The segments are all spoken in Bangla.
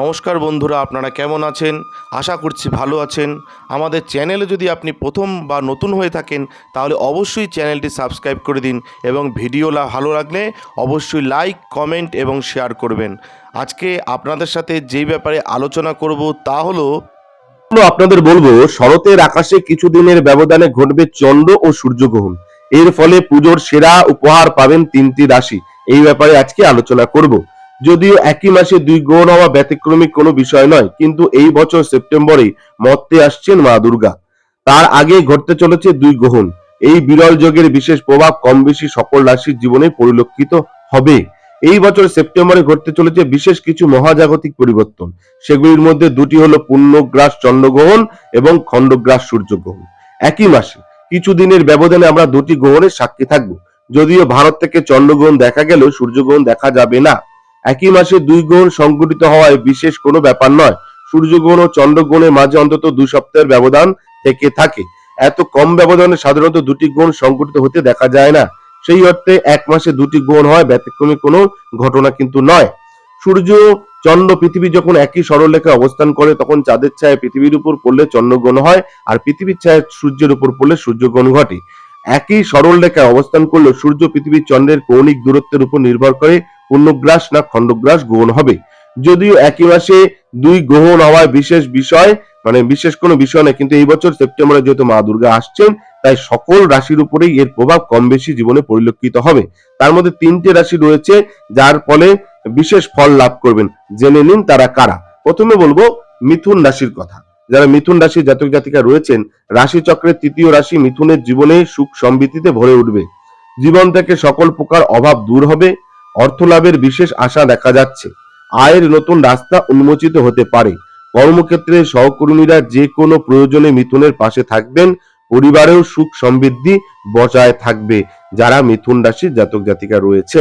নমস্কার বন্ধুরা, আপনারা কেমন আছেন? আশা করছি ভালো আছেন। আমাদের চ্যানেলে যদি আপনি প্রথম বা নতুন হয়ে থাকেন, তাহলে অবশ্যই চ্যানেলটি সাবস্ক্রাইব করে দিন এবং ভিডিওলা ভালো লাগলে অবশ্যই লাইক, কমেন্ট এবং শেয়ার করবেন। আজকে আপনাদের সাথে যেই ব্যাপারে আলোচনা করব তা হলো আপনাদের বলব, শরতের আকাশে কিছুদিনের ব্যবধানে ঘটবে চন্দ্র ও সূর্যগ্রহণ। এর ফলে পুজোর সেরা উপহার পাবেন তিনটি রাশি। এই ব্যাপারে আজকে আলোচনা করব। যদিও একই মাসে দুই গ্রহণ হওয়া ব্যতিক্রমী কোনো বিষয় নয়, কিন্তু এই বছর সেপ্টেম্বরে মর্তে আসছেন মা দুর্গা। তার আগে ঘটতে চলেছে দুই গ্রহণ। এই বিরল যোগের বিশেষ প্রভাব কম বেশি সকল রাশির জীবনে পরিলক্ষিত হবে। এই বছর সেপ্টেম্বরে ঘটতে চলেছে বিশেষ কিছু মহাজাগতিক পরিবর্তন। সেগুলির মধ্যে দুটি হলো পূর্ণগ্রাস চন্দ্রগ্রহণ এবং খণ্ডগ্রাস সূর্যগ্রহণ। একই মাসে কিছু দিনের ব্যবধানে আমরা দুটি গ্রহণের সাক্ষী থাকব। যদিও ভারত থেকে চন্দ্রগ্রহণ দেখা গেলেও সূর্যগ্রহণ দেখা যাবে না। একই মাসে দুই গ্রহণ সংঘটিত হওয়ায় বিশেষ কোনো ব্যাপার নয়। সূর্যগ্রহণ ও চন্দ্রগ্রহণের মাঝে অন্তত দুই সপ্তাহের ব্যবধান থেকে থাকে। এত কম ব্যবধানে সাধারণত দুটি গ্রহণ সংঘটিত হতে দেখা যায় না। সেই অর্থে এক মাসে দুটি গ্রহণ হয় ব্যতিক্রমী কোনো ঘটনা কিন্তু নয়। সূর্য, চন্দ্র পৃথিবী যখন একই সরলরেখায় অবস্থান করে, তখন চাঁদের ছায়া পৃথিবীর উপর পড়লে চন্দ্রগ্রহণ হয় আর পৃথিবীর ছায়া সূর্যের উপর পড়লে সূর্যগ্রহণ ঘটে। একই সরলরেখায় অবস্থান করলে সূর্য পৃথিবীর চন্দ্রের কৌণিক দূরত্বের উপর নির্ভর করে পূর্ণগ্রাস না খণ্ডগ্রাস গ্রহণ হবে। যদিও একই মাসে দুই গ্রহণ হওয়ায় বিশেষ বিষয় মানে বিশেষ কোনো বিষয় নয়, কিন্তু এই বছর সেপ্টেম্বরে যেহেতু মা দুর্গা আসছেন, তাই সকল রাশির উপরেই এর প্রভাব কম বেশি জীবনে পরিলক্ষিত হবে। তার মধ্যে তিনটে রাশি রয়েছে, যার ফলে বিশেষ ফল লাভ করবেন। জেনে নিন তারা কারা। প্রথমে বলব মিথুন রাশির কথা। যারা মিথুন রাশির জাতক জাতিকা রয়েছেন রাশি চক্রের তৃতীয় রাশি মিথুনের জীবনে সুখ সমৃদ্ধিতে ভরে উঠবে। জীবন থেকে সকল প্রকার অভাব দূর হবে। অর্থ লাভের বিশেষ আশা দেখা যাচ্ছে। আয়ের নতুন রাস্তা উন্মোচিত হতে পারে। কর্মক্ষেত্রে সহকর্মীরা যে কোনো প্রয়োজনে মিথুনের পাশে থাকবেন। পরিবারেও সুখ সমৃদ্ধি বজায় থাকবে যারা মিথুন রাশির জাতক জাতিকা রয়েছে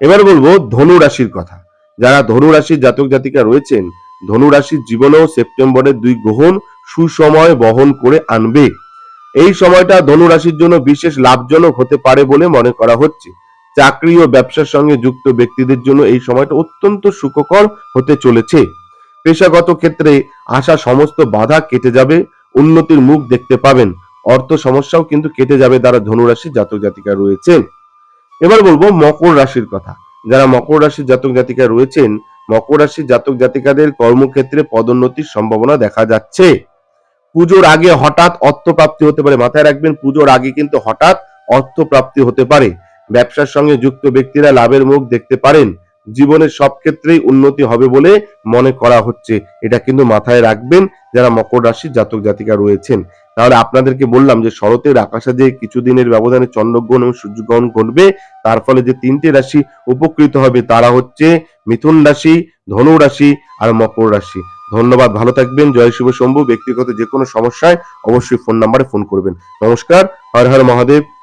এবার বলব ধনু রাশির কথা। যারা ধনু রাশির জাতক জাতিকা রয়েছেন, ধনু রাশির জীবনেও সেপ্টেম্বরের দুই গ্রহণ সুসময় বহন করে আনবে। এই সময়টা ধনু রাশির জন্য বিশেষ লাভজনক হতে পারে বলে মনে করা হচ্ছে। চাকরি ও ব্যবসার সঙ্গে যুক্ত ব্যক্তিদের জন্য এই সময়টা অত্যন্ত সুখকর হতে চলেছে। পেশাগত ক্ষেত্রে আসা সমস্ত বাধা কেটে যাবে, উন্নতির মুখ দেখতে পাবেন। অর্থ সমস্যাও কিন্তু কেটে যাবে যারা ধনু রাশির জাতক জাতিকা রয়েছেন। এবার বলব মকর রাশির কথা। যারা মকর রাশির জাতক জাতিকা রয়েছেন, মকর রাশির জাতক জাতিকাদের কর্মক্ষেত্রে পদোন্নতির সম্ভাবনা দেখা যাচ্ছে। পুজোর আগে হঠাৎ অর্থপ্রাপ্তি হতে পারে, মাথায় রাখবেন পুজোর আগে কিন্তু হঠাৎ অর্থপ্রাপ্তি হতে পারে। ব্যবসার সঙ্গে যুক্ত ব্যক্তিরা লাভের মুখ দেখতে পারেন। জীবনের সব ক্ষেত্রেই উন্নতি হবে বলে মনে করা হচ্ছে। এটা কিন্তু মাথায় রাখবেন যারা মকর রাশির জাতক জাতিকা রয়েছেন। তাহলে আপনাদেরকে বললাম যে শরতের আকাশে যে কিছুদিনের ব্যবধানে চন্দ্রগ্রহণ এবং সূর্যগ্রহণ ঘটবে, তার ফলে যে তিনটে রাশি উপকৃত হবে তারা হচ্ছে মিথুন রাশি, ধনু রাশি আর মকর রাশি। ধন্যবাদ, ভালো থাকবেন, জয় শিব শম্ভু। ব্যক্তিগত যে কোনো সমস্যায় অবশ্যই ফোন নাম্বারে ফোন করবেন। নমস্কার, হর হর মহাদেব।